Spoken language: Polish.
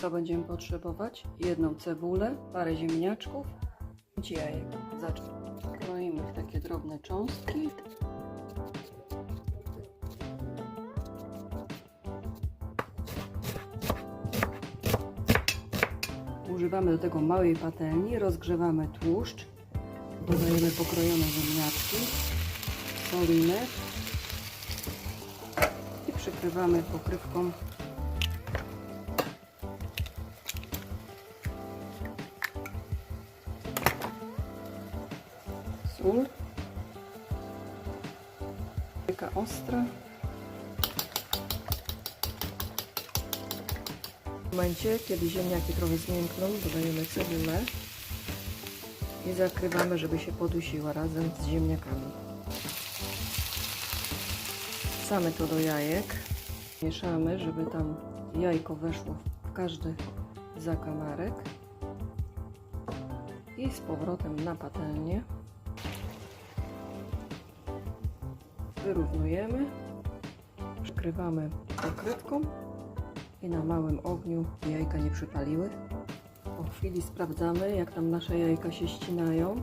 Co będziemy potrzebować? Jedną cebulę, parę ziemniaczków, pięć jajek. Kroimy w takie drobne cząstki. Używamy do tego małej patelni, rozgrzewamy tłuszcz, dodajemy pokrojone ziemniaczki, solimy i przykrywamy pokrywką sól, taka ostra. W momencie, kiedy ziemniaki trochę zmiękną, dodajemy cebulę i zakrywamy, żeby się podusiła razem z ziemniakami. Wsamy to do jajek. Mieszamy, żeby tam jajko weszło w każdy zakamarek. I z powrotem na patelnię. Wyrównujemy. Przykrywamy pokrywką i na małym ogniu jajka nie przypaliły. Po chwili sprawdzamy, jak tam nasze jajka się ścinają.